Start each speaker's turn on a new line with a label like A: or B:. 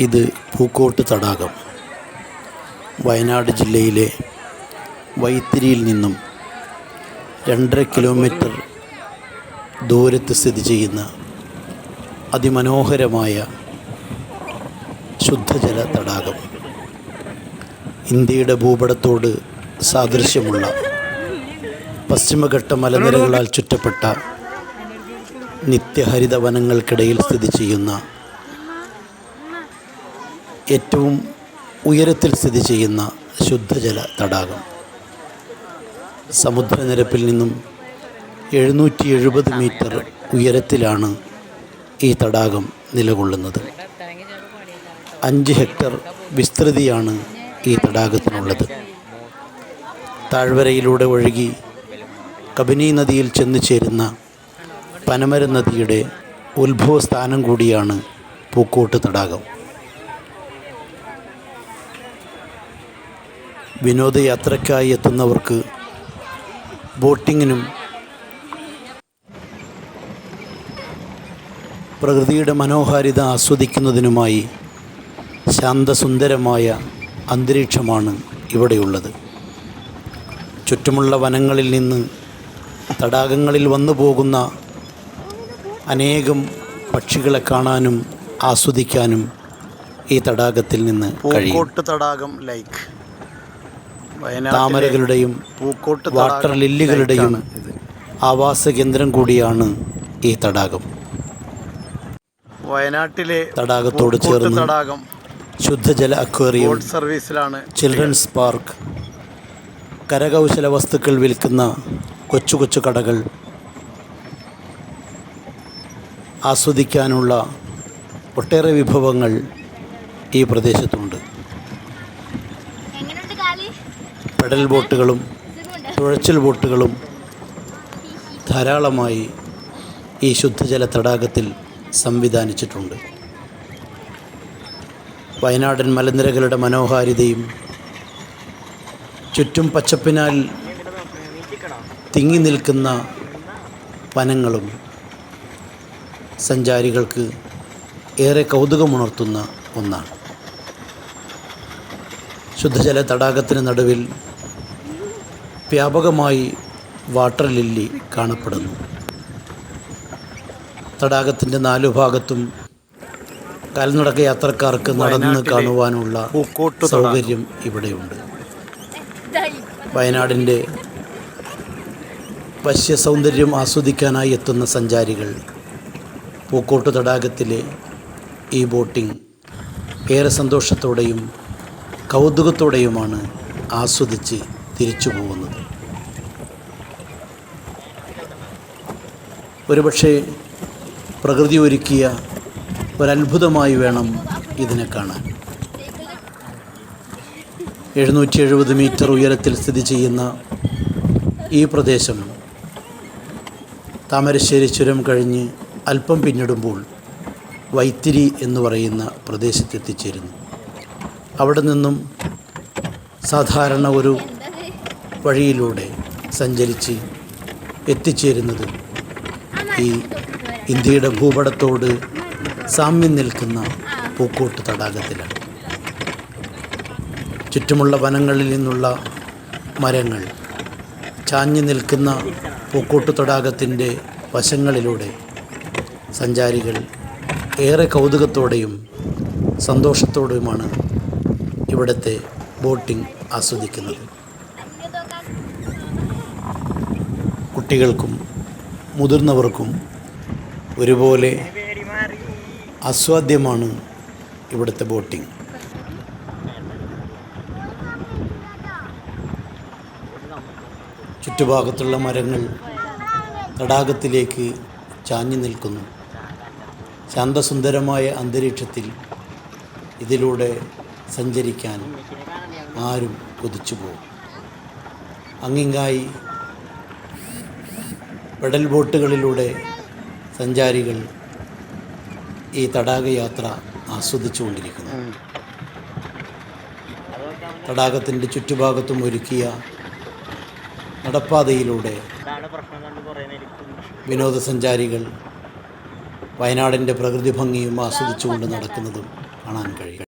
A: ഇത് പൂക്കോട്ട് തടാകം. വയനാട് ജില്ലയിലെ വൈത്തിരിയിൽ നിന്നും രണ്ടര കിലോമീറ്റർ ദൂരത്ത് സ്ഥിതി ചെയ്യുന്ന അതിമനോഹരമായ ശുദ്ധജല തടാകം. ഇന്ത്യയുടെ ഭൂപടത്തോട് സാദൃശ്യമുള്ള പശ്ചിമഘട്ട മലനിരകളാൽ ചുറ്റപ്പെട്ട നിത്യഹരിത വനങ്ങൾക്കിടയിൽ സ്ഥിതി ചെയ്യുന്ന ഏറ്റവും ഉയരത്തിൽ സ്ഥിതി ചെയ്യുന്ന ശുദ്ധജല തടാകം. സമുദ്രനിരപ്പിൽ നിന്നും എഴുന്നൂറ്റി എഴുപത് മീറ്റർ ഉയരത്തിലാണ് ഈ തടാകം നിലകൊള്ളുന്നത്. അഞ്ച് ഹെക്ടർ വിസ്തൃതിയാണ് ഈ തടാകത്തിനുള്ളത്. താഴ്വരയിലൂടെ ഒഴുകി കബനി നദിയിൽ ചെന്നു ചേരുന്ന പനമര നദിയുടെ ഉത്ഭവസ്ഥാനം കൂടിയാണ് പൂക്കോട്ട് തടാകം. വിനോദയാത്രയ്ക്കായി എത്തുന്നവർക്ക് ബോട്ടിങ്ങിനും പ്രകൃതിയുടെ മനോഹാരിത ആസ്വദിക്കുന്നതിനുമായി ശാന്തസുന്ദരമായ അന്തരീക്ഷമാണ് ഇവിടെയുള്ളത്. ചുറ്റുമുള്ള വനങ്ങളിൽ നിന്ന് തടാകങ്ങളിൽ വന്നു പോകുന്ന അനേകം പക്ഷികളെ കാണാനും ആസ്വദിക്കാനും ഈ തടാകത്തിൽ നിന്ന് കഴിയും.
B: തടാകം ലൈക്ക്
A: താമരകളുടെയും
B: പൂക്കോട്ട്
A: വാട്ടർ ലില്ലികളുടെയും ആവാസ കേന്ദ്രം കൂടിയാണ് ഈ തടാകം.
B: വയനാട്ടിലെ
A: തടാകത്തോട് ചേർന്ന്
B: തടാകം
A: ശുദ്ധജല അക്വേറിയം
B: സർവീസിലാണ്
A: ചിൽഡ്രൻസ് പാർക്ക് കരകൗശല വസ്തുക്കൾ വിൽക്കുന്ന കൊച്ചു കൊച്ചു കടകൾ ആസ്വദിക്കാനുള്ള ഒട്ടേറെ വിഭവങ്ങൾ ഈ പ്രദേശത്തുണ്ട്. പെഡൽ ബോട്ടുകളും തുഴച്ചിൽ ബോട്ടുകളും ധാരാളമായി ഈ ശുദ്ധജല തടാകത്തിൽ സംവിധാനിച്ചിട്ടുണ്ട്. വയനാടൻ മലനിരകളുടെ മനോഹാരിതയും ചുറ്റും പച്ചപ്പിനാൽ തിങ്ങി നിൽക്കുന്ന വനങ്ങളും സഞ്ചാരികൾക്ക് ഏറെ കൗതുകമുണർത്തുന്ന ഒന്നാണ്. ശുദ്ധജല തടാകത്തിന് നടുവിൽ വ്യാപകമായി വാട്ടർ ലില്ലി കാണപ്പെടുന്നു. തടാകത്തിന്റെ നാലു ഭാഗത്തും കാൽനടക്ക യാത്രക്കാർക്ക് നടന്ന് കാണുവാനുള്ള സൗകര്യം ഇവിടെയുണ്ട്. വയനാടിന്റെ വശ്യ സൗന്ദര്യം ആസ്വദിക്കാനായി എത്തുന്ന സഞ്ചാരികൾ പൂക്കോട്ട് തടാകത്തിലെ ഈ ബോട്ടിംഗ് ഏറെ സന്തോഷത്തോടെയും കൗതുകത്തോടെയുമാണ് ആസ്വദിച്ച് തിരിച്ചു പോകുന്നത് ഒരുപക്ഷെ പ്രകൃതി ഒരുക്കിയ ഒരത്ഭുതമായി വേണം ഇതിനെ കാണാൻ. എഴുന്നൂറ്റി എഴുപത് മീറ്റർ ഉയരത്തിൽ സ്ഥിതി ചെയ്യുന്ന ഈ പ്രദേശം താമരശ്ശേരി ചുരം കഴിഞ്ഞ് അല്പം പിന്നിടുമ്പോൾ വൈത്തിരി എന്ന് പറയുന്ന പ്രദേശത്തെത്തിച്ചേരുന്നു അവിടെ നിന്നും സാധാരണ ഒരു വഴിയിലൂടെ സഞ്ചരിച്ച് എത്തിച്ചേരുന്നത് ഈ ഇന്ത്യയുടെ ഭൂപടത്തോട് സാമ്യം നിൽക്കുന്ന പൂക്കോട്ട് തടാകത്തിലാണ്. ചുറ്റുമുള്ള വനങ്ങളിൽ നിന്നുള്ള മരങ്ങൾ ചാഞ്ഞു നിൽക്കുന്ന പൂക്കോട്ട് തടാകത്തിന്റെ വശങ്ങളിലൂടെ സഞ്ചാരികൾ ഏറെ കൗതുകത്തോടെയും സന്തോഷത്തോടെയുമാണ് ഇവിടുത്തെ ബോട്ടിംഗ് ആസ്വദിക്കുന്നത്. കുട്ടികൾക്കും മുതിർന്നവർക്കും ഒരുപോലെ അസ്വാദ്യമാണ് ഇവിടുത്തെ ബോട്ടിംഗ്. ചുറ്റുഭാഗത്തുള്ള മരങ്ങൾ തടാകത്തിലേക്ക് ചാഞ്ഞു നിൽക്കുന്നു. ശാന്തസുന്ദരമായ അന്തരീക്ഷത്തിൽ ഇതിലൂടെ സഞ്ചരിക്കാൻ ആരും കൊതിച്ചു പോകും അങ്ങിങ്ങായി പെഡൽ ബോട്ടുകളിലൂടെ സഞ്ചാരികൾ ഈ തടാകയാത്ര ആസ്വദിച്ചുകൊണ്ടിരിക്കുന്നു. തടാകത്തിന്റെ ചുറ്റുഭാഗത്തും ഒരുക്കിയ നടപ്പാതയിലൂടെ വിനോദസഞ്ചാരികൾ വയനാടിന്റെ പ്രകൃതി ഭംഗിയും ആസ്വദിച്ചുകൊണ്ട് നടക്കുന്നതും കാണാൻ കഴിയും